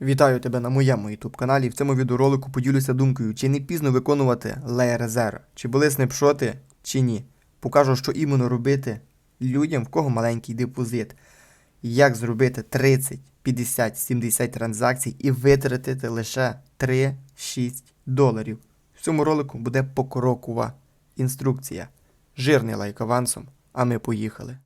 Вітаю тебе на моєму YouTube каналі. В цьому відеоролику поділюся думкою, чи не пізно виконувати Layer Zero, чи були снапшоти, чи ні. Покажу, що іменно робити людям, в кого маленький депозит. Як зробити 30, 50, 70 транзакцій і витратити лише 3-6 доларів. В цьому ролику буде покрокова інструкція. Жирний лайк авансом, а ми поїхали.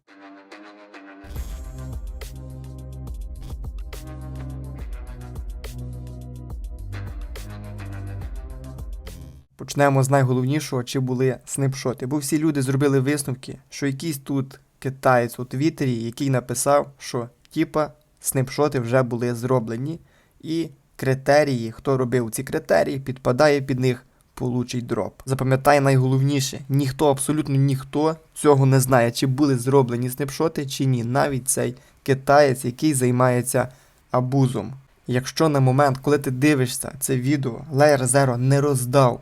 Почнемо з найголовнішого, чи були снапшоти. Бо всі люди зробили висновки, що якийсь тут китаєць у Твіттері, який написав, що типа снапшоти вже були зроблені, і критерії, хто робив ці критерії, підпадає під них, получить дроп. Запам'ятай найголовніше: ніхто, абсолютно ніхто цього не знає, чи були зроблені снапшоти, чи ні. Навіть цей китаєць, який займається абузом. Якщо на момент, коли ти дивишся це відео, Layer Zero не роздав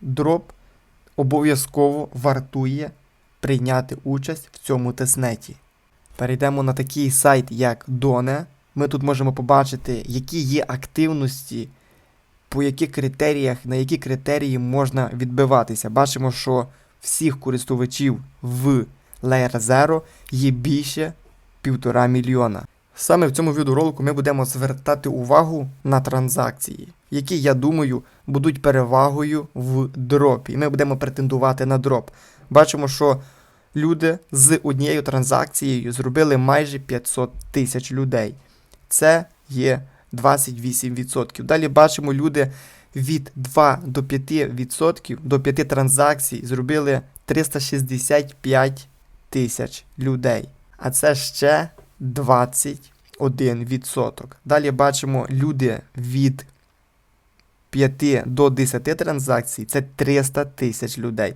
дроп, обов'язково вартує прийняти участь в цьому тестнеті. Перейдемо на такий сайт, як Done. Ми тут можемо побачити, які є активності, по яких критеріях, на які критерії можна відбиватися. Бачимо, що всіх користувачів в Layer Zero є більше півтора мільйона. Саме в цьому відеоролику ми будемо звертати увагу на транзакції, які, я думаю, будуть перевагою в дропі. Ми будемо претендувати на дроп. Бачимо, що люди з однією транзакцією зробили майже 500 тисяч людей. Це є 28%. Далі бачимо, люди від 2 до 5% до 5 транзакцій зробили 365 тисяч людей. А це ще 21%. Далі бачимо люди від 5 до 10 транзакцій це 300 тисяч людей.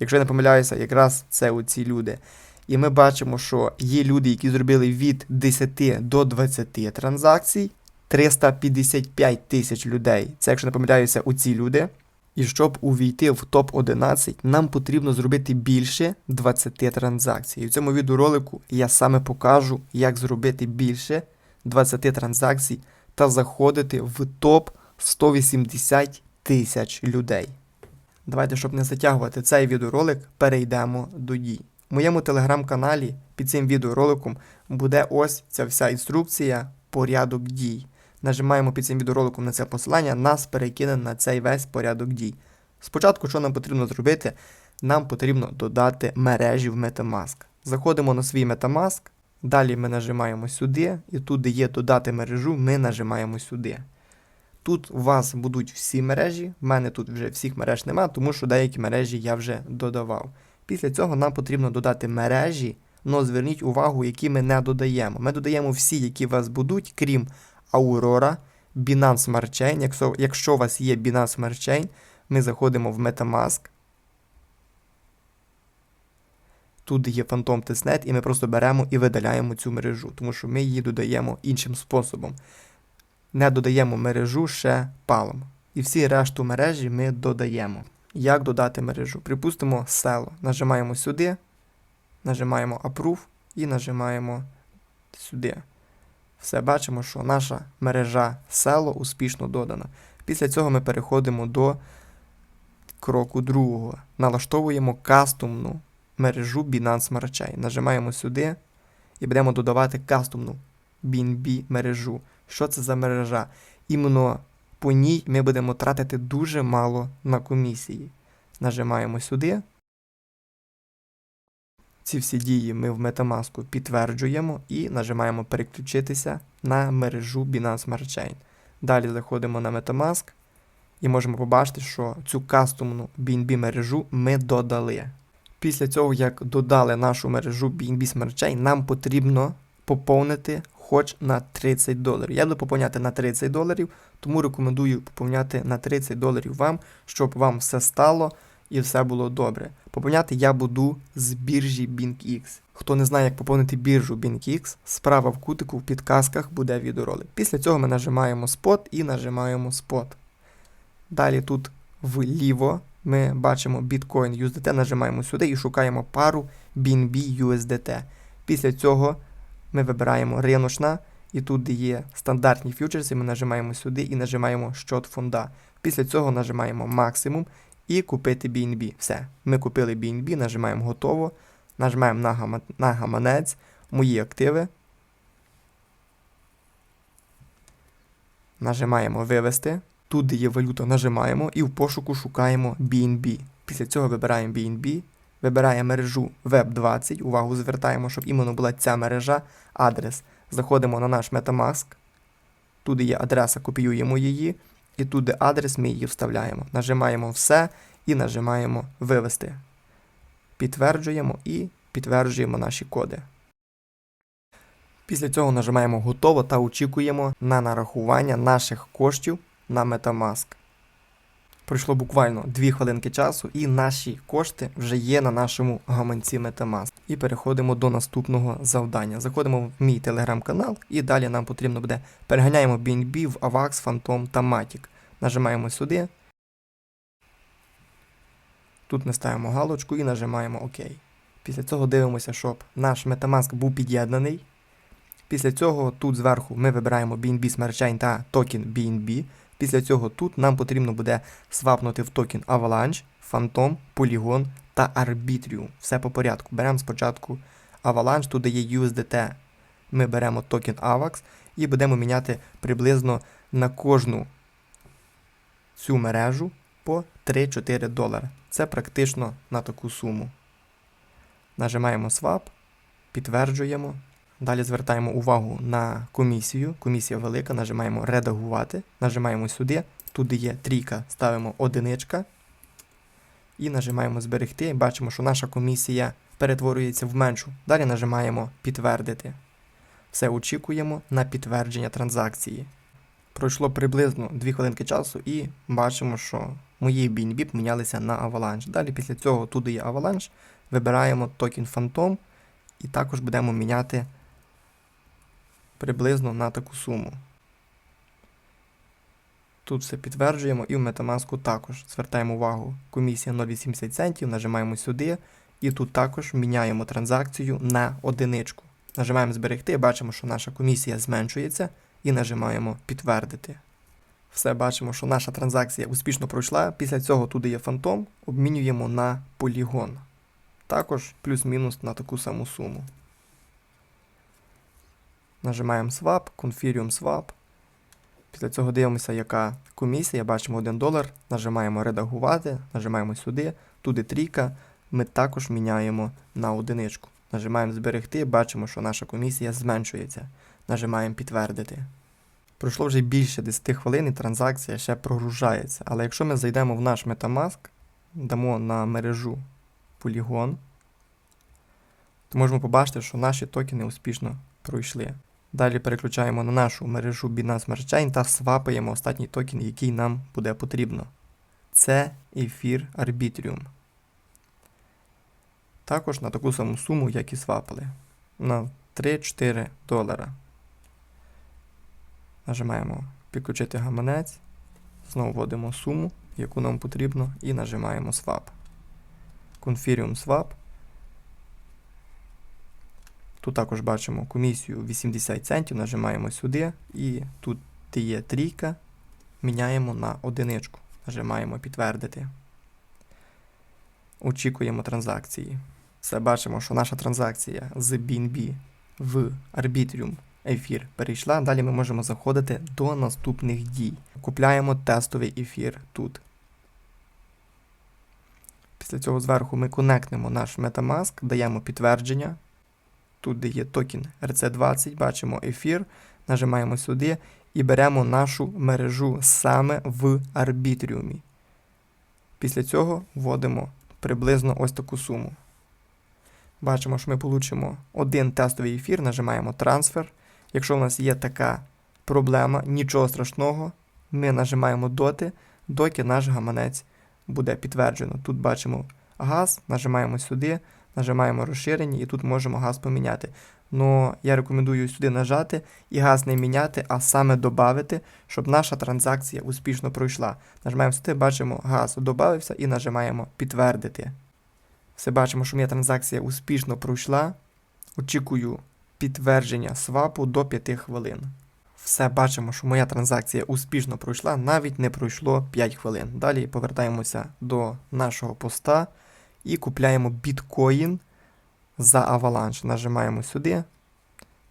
Якщо я не помиляюся, якраз це оці люди. І ми бачимо, що є люди, які зробили від 10 до 20 транзакцій, 355 тисяч людей. Це, якщо не помиляюся, оці люди. І щоб увійти в топ-11, нам потрібно зробити більше 20 транзакцій. І в цьому відеоролику я саме покажу, як зробити більше 20 транзакцій та заходити в топ 180 тисяч людей. Давайте, щоб не затягувати цей відеоролик, перейдемо до дій. В моєму телеграм-каналі під цим відеороликом буде ось ця вся інструкція, порядок дій. Нажимаємо під цим відеороликом на це посилання, нас перекине на цей весь порядок дій. Спочатку, що нам потрібно зробити, нам потрібно додати мережі в Metamask. Заходимо на свій Metamask, далі ми нажимаємо сюди, і тут, де є додати мережу, ми нажимаємо сюди. Тут у вас будуть всі мережі, в мене тут вже всіх мереж немає, тому що деякі мережі я вже додавав. Після цього нам потрібно додати мережі, але зверніть увагу, які ми не додаємо. Ми додаємо всі, які у вас будуть, крім Aurora, Binance Smart Chain. Якщо, якщо у вас є Binance Smart Chain, ми заходимо в Metamask. Тут є Phantom Testnet, і ми просто беремо і видаляємо цю мережу, тому що ми її додаємо іншим способом. Не додаємо мережу ще палом. І всі решту мережі ми додаємо. Як додати мережу? Припустимо село. Нажимаємо сюди, нажимаємо Approve і нажимаємо сюди. Все бачимо, що наша мережа село успішно додана. Після цього ми переходимо до кроку другого. Налаштовуємо кастомну мережу Binance Chain. Нажимаємо сюди і будемо додавати кастомну BNB мережу. Що це за мережа? Іменно по ній ми будемо тратити дуже мало на комісії. Нажимаємо сюди. Ці всі дії ми в Metamask підтверджуємо і нажимаємо переключитися на мережу Binance Smart Chain. Далі заходимо на Metamask і можемо побачити, що цю кастомну BNB мережу ми додали. Після цього, як додали нашу мережу BNB Smart Chain, нам потрібно поповнити хоч на 30 доларів. Я буду поповняти на 30 доларів, тому рекомендую поповняти на 30 доларів вам, щоб вам все стало і все було добре. Поповняти я буду з біржі BinkX. Хто не знає, як поповнити біржу BinkX, справа в кутику в підказках буде відеоролик. Після цього ми нажимаємо Spot і нажимаємо Spot. Далі тут вліво ми бачимо Bitcoin USDT, нажимаємо сюди і шукаємо пару BNB USDT. Після цього ми вибираємо риночна І тут, є стандартні фьючерси, ми нажимаємо сюди і нажимаємо щот фонда. Після цього нажимаємо максимум і купити BNB. Все. Ми купили BNB, нажимаємо готово, нажимаємо на, гама- на гаманець, мої активи. Нажимаємо вивести. Тут, де є валюта, нажимаємо і в пошуку шукаємо BNB. Після цього вибираємо BNB, вибираємо мережу Web20. Увагу звертаємо, щоб іменно була ця мережа, адрес. Заходимо на наш Metamask. Тут є адреса, копіюємо її. І туди адрес, ми її вставляємо. Нажимаємо все і нажимаємо вивести. Підтверджуємо і підтверджуємо наші коди. Після цього нажимаємо готово та очікуємо на нарахування наших коштів на Metamask. Пройшло буквально 2 хвилинки часу, і наші кошти вже є на нашому гаманці Metamask. І переходимо до наступного завдання. Заходимо в мій телеграм-канал, і далі нам потрібно буде переганяємо BNB в AVAX, Phantom та Matic. Нажимаємо сюди. Тут ми ставимо галочку і нажимаємо ОК. Після цього дивимося, щоб наш Metamask був під'єднаний. Після цього тут зверху ми вибираємо BNB Smart Chain та токен BNB. Після цього тут нам потрібно буде свапнути в токен Avalanche, Phantom, Polygon та Arbitrium. Все по порядку. Беремо спочатку Avalanche, тут є USDT. Ми беремо токен AVAX і будемо міняти приблизно на кожну цю мережу по 3-4 долари. Це практично на таку суму. Нажимаємо Swap, підтверджуємо. Далі звертаємо увагу на комісію. Комісія велика, нажимаємо редагувати, нажимаємо сюди. Тут є трійка, ставимо одиничка. І нажимаємо зберегти. Бачимо, що наша комісія перетворюється в меншу. Далі нажимаємо підтвердити. Все очікуємо на підтвердження транзакції. Пройшло приблизно 2 хвилинки часу і бачимо, що мої BNB помінялися на Avalanche. Далі після цього тут є Avalanche, вибираємо токен Phantom і також будемо міняти приблизно на таку суму. Тут все підтверджуємо і в Metamask також звертаємо увагу. Комісія 0,80 центів, нажимаємо сюди і тут також міняємо транзакцію на одиничку. Нажимаємо зберегти, бачимо, що наша комісія зменшується і нажимаємо підтвердити. Все бачимо, що наша транзакція успішно пройшла. Після цього туди є фантом, обмінюємо на полігон. Також плюс-мінус на таку саму суму. Нажимаємо Swap, Confirm Swap. Після цього дивимося, яка комісія. Бачимо 1 долар. Нажимаємо редагувати, нажимаємо сюди, туди трійка. Ми також міняємо на одиничку. Нажимаємо зберегти, бачимо, що наша комісія зменшується. Нажимаємо підтвердити. Пройшло вже більше 10 хвилин і транзакція ще прогружається. Але якщо ми зайдемо в наш Metamask, дамо на мережу Polygon, то можемо побачити, що наші токени успішно пройшли. Далі переключаємо на нашу мережу Binance Smart Chain та свапаємо останній токен, який нам буде потрібно. Це ефір Arbitrium. Також на таку саму суму, як і свапали. На 3-4 долара. Нажимаємо підключити гаманець. Знову вводимо суму, яку нам потрібно, і нажимаємо Swap. Confirm Swap. Тут також бачимо комісію 80 центів, нажимаємо сюди, і тут є трійка, міняємо на одиничку. Нажимаємо підтвердити. Очікуємо транзакції. Все бачимо, що наша транзакція з BNB в Arbitrium ефір перейшла. Далі ми можемо заходити до наступних дій. Купляємо тестовий ефір тут. Після цього зверху ми конектнемо наш Metamask, даємо підтвердження. Тут, де є токен RC20, бачимо ефір, нажимаємо сюди і беремо нашу мережу саме в арбітріумі. Після цього вводимо приблизно ось таку суму. Бачимо, що ми получимо один тестовий ефір, нажимаємо трансфер. Якщо в нас є така проблема, нічого страшного, ми нажимаємо доти, доки наш гаманець буде підтверджено. Тут бачимо газ, нажимаємо сюди, нажимаємо розширення і тут можемо газ поміняти. Но я рекомендую сюди нажати і газ не міняти, а саме додати, щоб наша транзакція успішно пройшла. Нажимаємо сюди, бачимо, газ додався і нажимаємо підтвердити. Все бачимо, що моя транзакція успішно пройшла. Очікую підтвердження свапу до 5 хвилин. Все бачимо, що моя транзакція успішно пройшла, навіть не пройшло 5 хвилин. Далі повертаємося до нашого поста і купляємо біткоін за Avalanche. Нажимаємо сюди.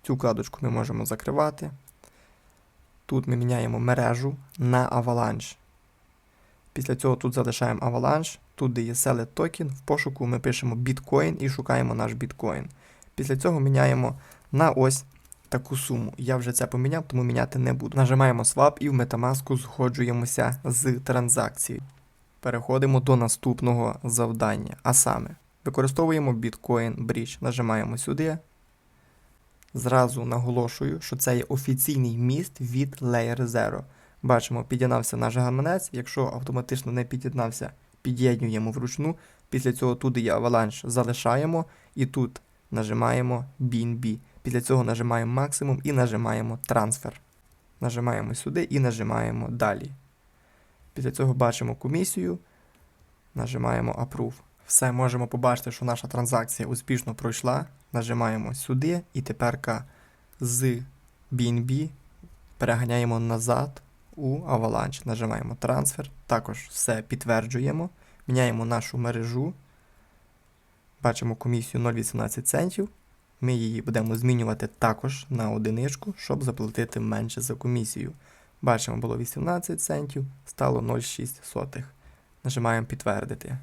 Цю кладочку ми можемо закривати. Тут ми міняємо мережу на Avalanche. Після цього тут залишаємо Avalanche, тут де є Select токен, в пошуку ми пишемо біткоін і шукаємо наш біткоін. Після цього міняємо на ось таку суму. Я вже це поміняв, тому міняти не буду. Нажимаємо Swap і в Metamask згоджуємося з транзакцією. Переходимо до наступного завдання. А саме, використовуємо Bitcoin Bridge. Нажимаємо сюди. Зразу наголошую, що це є офіційний міст від Layer 0. Бачимо, під'єднався наш гаманець. Якщо автоматично не під'єднався, під'єднуємо вручну. Після цього тут є Avalanche, залишаємо і тут нажимаємо BNB. Після цього нажимаємо максимум і нажимаємо трансфер. Нажимаємо сюди і нажимаємо далі. Після цього бачимо комісію, нажимаємо Approve. Все, можемо побачити, що наша транзакція успішно пройшла. Нажимаємо сюди і тепер з BNB переганяємо назад у Avalanche. Нажимаємо трансфер. Також все підтверджуємо. Міняємо нашу мережу. Бачимо комісію 0,18 центів. Ми її будемо змінювати також на одиничку, щоб заплатити менше за комісію. Бачимо, було 18 центів, стало 0,6. Нажимаємо підтвердити.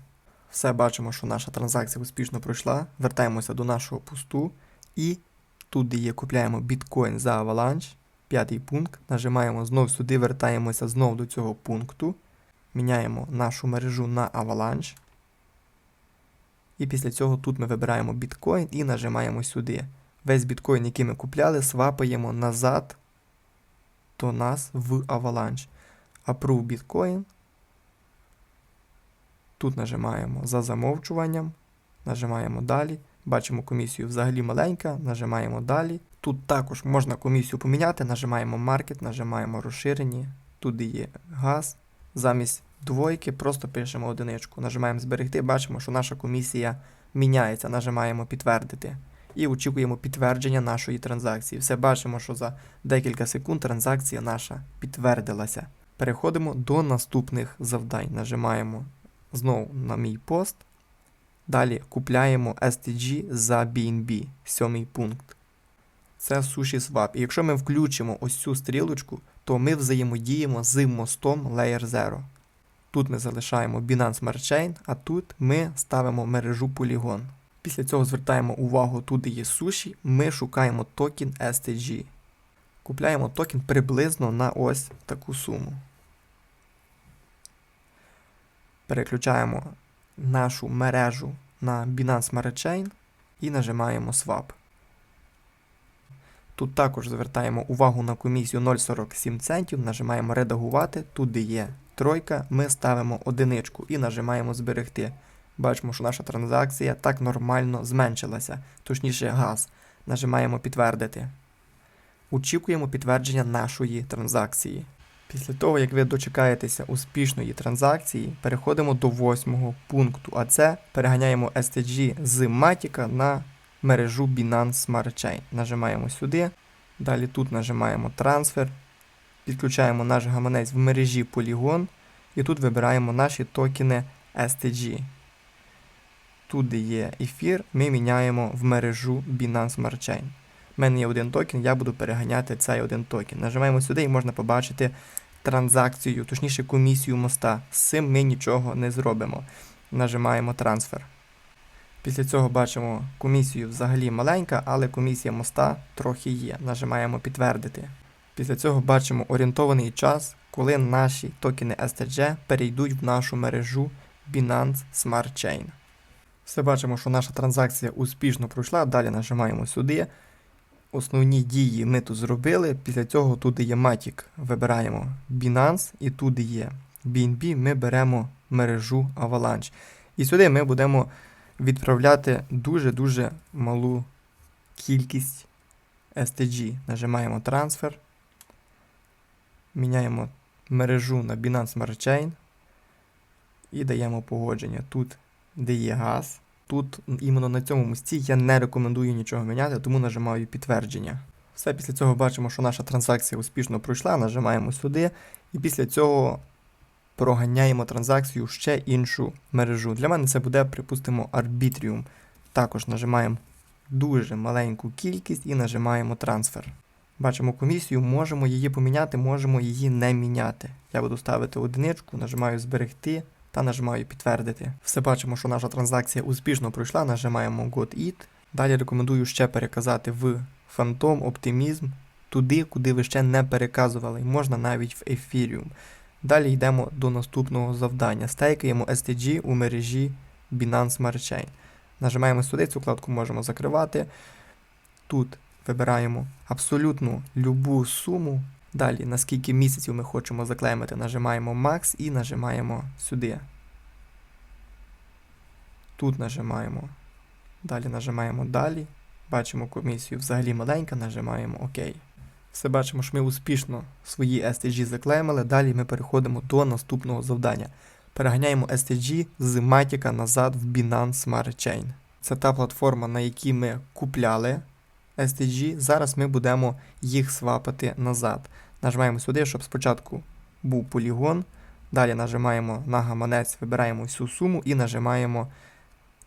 Все бачимо, що наша транзакція успішно пройшла. Вертаємося до нашого пусту і тут, є купляємо біткоін за Avalanche, п'ятий пункт. Нажимаємо знов сюди, вертаємося знов до цього пункту. Міняємо нашу мережу на Avalanche. І після цього тут ми вибираємо біткоін і нажимаємо сюди. Весь біткоін, який ми купляли, свапаємо назад до нас в Avalanche. Approve біткоін. Тут нажимаємо за замовчуванням, нажимаємо далі. Бачимо комісію взагалі маленька, нажимаємо далі. Тут також можна комісію поміняти, нажимаємо Market, нажимаємо розширені. Тут є газ. Замість двойки просто пишемо одиничку. Нажимаємо зберегти, бачимо, що наша комісія міняється. Нажимаємо підтвердити. І очікуємо підтвердження нашої транзакції. Все бачимо, що за декілька секунд транзакція наша підтвердилася. Переходимо до наступних завдань. Нажимаємо знову на мій пост. Далі купляємо STG за BNB, сьомий пункт. Це SushiSwap. І якщо ми включимо ось цю стрілочку, то ми взаємодіємо з мостом Layer 0. Тут ми залишаємо Binance Smart Chain, а тут ми ставимо мережу Polygon. Після цього звертаємо увагу, тут є суші, ми шукаємо токен STG. Купляємо токен приблизно на ось таку суму. Переключаємо нашу мережу на Binance Smart Chain і нажимаємо Swap. Тут також звертаємо увагу на комісію 0,47 центів, нажимаємо редагувати, тут є тройка, ми ставимо одиничку і нажимаємо зберегти. Бачимо, що наша транзакція так нормально зменшилася, точніше газ. Нажимаємо підтвердити. Очікуємо підтвердження нашої транзакції. Після того, як ви дочекаєтеся успішної транзакції, переходимо до восьмого пункту, а це переганяємо STG з Matic на мережу Binance Smart Chain. Нажимаємо сюди. Далі тут нажимаємо трансфер. Підключаємо наш гаманець в мережі Polygon. І тут вибираємо наші токени STG. Тут, де є ефір, ми міняємо в мережу Binance Smart Chain. У мене є один токен, я буду переганяти цей один токен. Нажимаємо сюди і можна побачити транзакцію, точніше комісію моста. З цим ми нічого не зробимо. Нажимаємо трансфер. Після цього бачимо комісію взагалі маленька, але комісія моста трохи є. Нажимаємо підтвердити. Після цього бачимо орієнтований час, коли наші токени STG перейдуть в нашу мережу Binance Smart Chain. Все бачимо, що наша транзакція успішно пройшла. Далі нажимаємо сюди. Основні дії ми тут зробили. Після цього тут є Matic, вибираємо Binance, і тут є BNB, ми беремо мережу Avalanche. І сюди ми будемо відправляти дуже-дуже малу кількість STG. Нажимаємо трансфер. Міняємо мережу на Binance Smart Chain і даємо погодження. Тут, де є газ, тут іменно на цьому мості я не рекомендую нічого міняти, тому нажимаю підтвердження. Все після цього бачимо, що наша транзакція успішно пройшла, нажимаємо сюди, і після цього проганяємо транзакцію в ще іншу мережу. Для мене це буде, припустимо, Arbitrium. Також нажимаємо дуже маленьку кількість і нажимаємо трансфер. Бачимо комісію, можемо її поміняти, можемо її не міняти. Я буду ставити одиничку, нажимаю зберегти та нажимаю підтвердити. Все бачимо, що наша транзакція успішно пройшла, нажимаємо Got It. Далі рекомендую ще переказати в Phantom Optimism туди, куди ви ще не переказували, можна навіть в Ethereum. Далі йдемо до наступного завдання. Стейкаємо STG у мережі Binance Smart Chain. Нажимаємо сюди, цю вкладку можемо закривати. Тут вибираємо абсолютну любу суму. Далі, на скільки місяців ми хочемо заклеймити, нажимаємо Max і нажимаємо сюди. Тут нажимаємо. Далі нажимаємо Далі. Бачимо комісію взагалі маленька, нажимаємо ОК. Все бачимо, що ми успішно свої STG заклеймили. Далі ми переходимо до наступного завдання. Переганяємо STG з Matic назад в Binance Smart Chain. Це та платформа, на якій ми купляли STG. Зараз ми будемо їх свапати назад. Нажимаємо сюди, щоб спочатку був полігон. Далі нажимаємо на гаманець, вибираємо всю суму і нажимаємо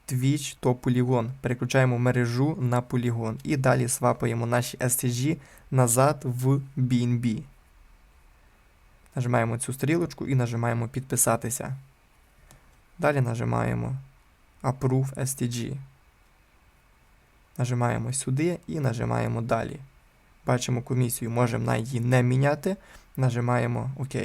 Twitch то полігон. Переключаємо мережу на полігон. І далі свапаємо наші STG назад в BNB. Нажимаємо цю стрілочку і нажимаємо підписатися. Далі нажимаємо Approve STG. Нажимаємо сюди і нажимаємо далі. Бачимо комісію, можемо її не міняти. Нажимаємо ОК.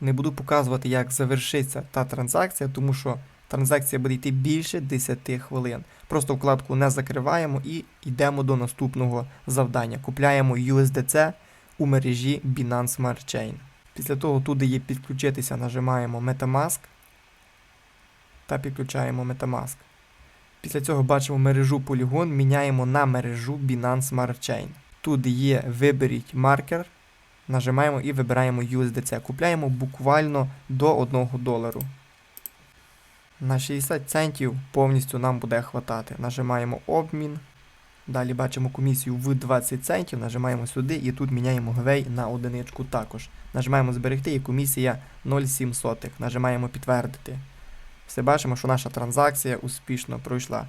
Не буду показувати, як завершиться та транзакція, тому що транзакція буде йти більше 10 хвилин. Просто вкладку не закриваємо і йдемо до наступного завдання. Купляємо USDC у мережі Binance Smart Chain. Після того, туди є підключитися, нажимаємо Metamask та підключаємо Metamask. Після цього бачимо мережу Polygon, міняємо на мережу Binance Smart Chain. Тут є виберіть маркер, нажимаємо і вибираємо USDC. Купляємо буквально до 1 долару. На 60 центів повністю нам буде хватати. Нажимаємо обмін. Далі бачимо комісію в 20 центів, нажимаємо сюди і тут міняємо гвей на одиничку також. Нажимаємо зберегти і комісія 0,7. Нажимаємо підтвердити. Все бачимо, що наша транзакція успішно пройшла.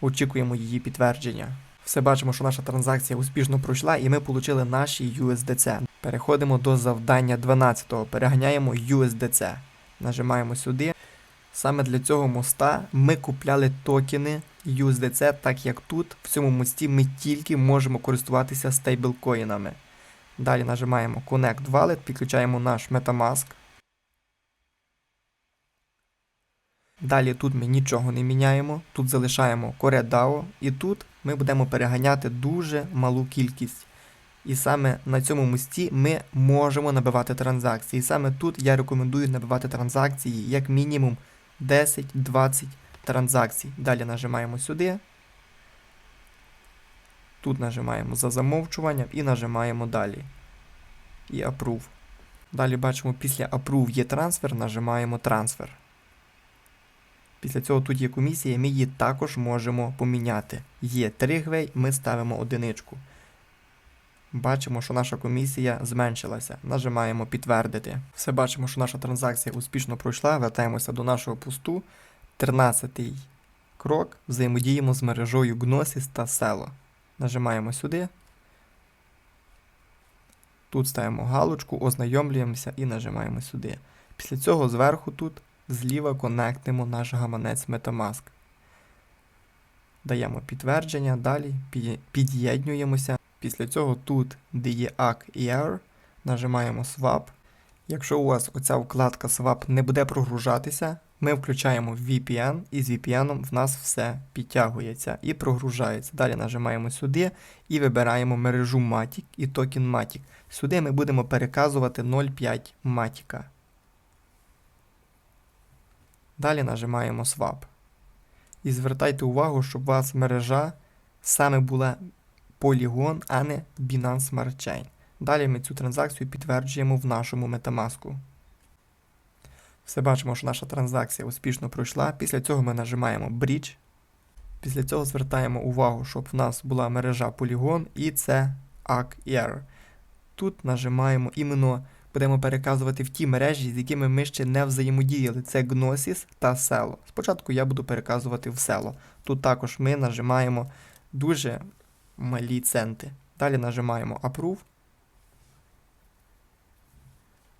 Очікуємо її підтвердження. Все бачимо, що наша транзакція успішно пройшла і ми отримали наші USDC. Переходимо до завдання 12. Переганяємо USDC. Нажимаємо сюди. Саме для цього моста ми купляли токени USDC, так як тут, в цьому мості, ми тільки можемо користуватися стейблкоїнами. Далі нажимаємо Connect Wallet, підключаємо наш Metamask. Далі тут ми нічого не міняємо, тут залишаємо CoreDAO і тут ми будемо переганяти дуже малу кількість. І саме на цьому мості ми можемо набивати транзакції. Саме тут я рекомендую набивати транзакції як мінімум 10-20 транзакцій. Далі нажимаємо сюди. Тут нажимаємо за замовчуванням і нажимаємо далі. І Approve. Далі бачимо, після Approve є трансфер, нажимаємо трансфер. Після цього тут є комісія, ми її також можемо поміняти. Є 3 гвей, ми ставимо одиничку. Бачимо, що наша комісія зменшилася. Нажимаємо підтвердити. Все бачимо, що наша транзакція успішно пройшла. Вертаємося до нашого пусту. 13-й крок. Взаємодіємо з мережою Gnosis та Selo. Нажимаємо сюди. Тут ставимо галочку, ознайомлюємося і нажимаємо сюди. Після цього зверху тут зліва конектимо наш гаманець Metamask. Даємо підтвердження, далі під'єднуємося. Після цього тут, де є ACK Error, нажимаємо Swap. Якщо у вас оця вкладка Swap не буде прогружатися, ми включаємо VPN і з VPN в нас все підтягується і прогружається. Далі нажимаємо сюди і вибираємо мережу Matic і токен Matic. Сюди ми будемо переказувати 0,5 Matic. Далі нажимаємо Swap. І звертайте увагу, щоб у вас мережа саме була Polygon, а не Binance Smart Chain. Далі ми цю транзакцію підтверджуємо в нашому Metamask. Все бачимо, що наша транзакція успішно пройшла. Після цього ми нажимаємо Bridge. Після цього звертаємо увагу, щоб в нас була мережа Polygon і це ACR. Тут нажимаємо іменно, будемо переказувати в ті мережі, з якими ми ще не взаємодіяли. Це Gnosis та Celo. Спочатку я буду переказувати в Celo. Тут також ми нажимаємо дуже малі центи. Далі нажимаємо Approve.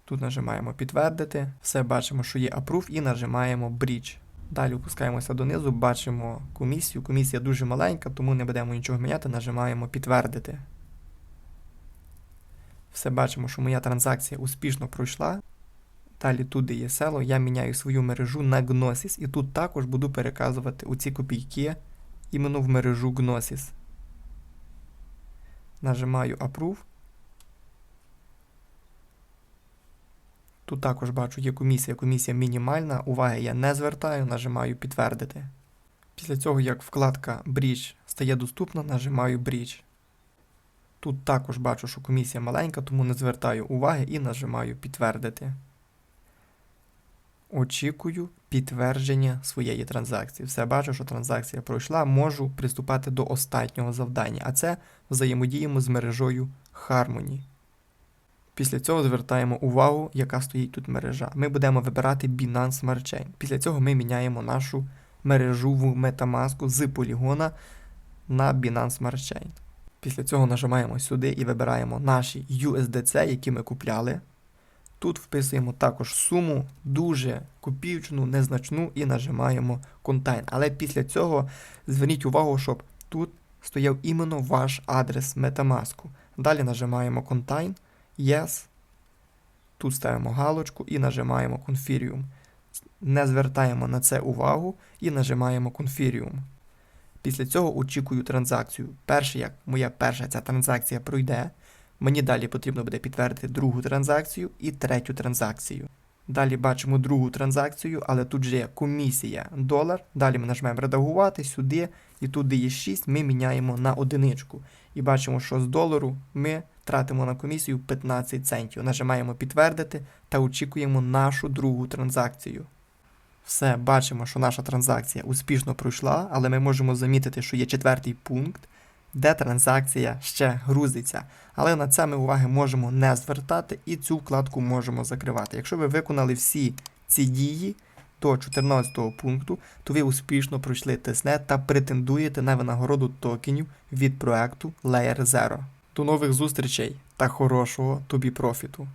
Тут нажимаємо підтвердити. Все бачимо, що є Approve і нажимаємо Bridge. Далі опускаємося донизу, бачимо комісію. Комісія дуже маленька, тому не будемо нічого міняти, нажимаємо підтвердити. Все бачимо, що моя транзакція успішно пройшла. Далі тут, є село, я міняю свою мережу на Gnosis і тут також буду переказувати оці копійки іменно в мережу Gnosis. Нажимаю Approve. Тут також бачу, є комісія, комісія мінімальна, уваги я не звертаю, нажимаю підтвердити. Після цього, як вкладка Bridge стає доступна, нажимаю Bridge. Тут також бачу, що комісія маленька, тому не звертаю уваги і нажимаю підтвердити. Очікую підтвердження своєї транзакції. Все бачу, що транзакція пройшла, можу приступати до останнього завдання, а це взаємодіємо з мережою Harmony. Після цього звертаємо увагу, яка стоїть тут мережа. Ми будемо вибирати Binance Smart Chain. Після цього ми міняємо нашу мережу в Metamask з полігона на Binance Smart Chain. Після цього нажимаємо сюди і вибираємо наші USDC, які ми купляли. Тут вписуємо також суму, дуже копійчну, незначну, і нажимаємо Contain. Але після цього зверніть увагу, щоб тут стояв іменно ваш адрес Metamask. Далі нажимаємо Contain. Yes. Тут ставимо галочку і нажимаємо Confirium. Не звертаємо на це увагу і нажимаємо Confirium. Після цього очікую транзакцію. Перше, як моя перша ця транзакція пройде, мені далі потрібно буде підтвердити другу транзакцію і третю транзакцію. Далі бачимо другу транзакцію, але тут же є комісія долар. Далі ми нажмемо редагувати сюди, і тут, де є 6, ми міняємо на одиничку. І бачимо, що з долару ми тратимо на комісію 15 центів. Нажимаємо підтвердити та очікуємо нашу другу транзакцію. Все, бачимо, що наша транзакція успішно пройшла, але ми можемо замітити, що є четвертий пункт, де транзакція ще грузиться. Але на це ми уваги можемо не звертати і цю вкладку можемо закривати. Якщо ви виконали всі ці дії до 14 пункту, то ви успішно пройшли тестнет та претендуєте на винагороду токенів від проекту Layer Zero. До нових зустрічей та хорошого тобі профіту!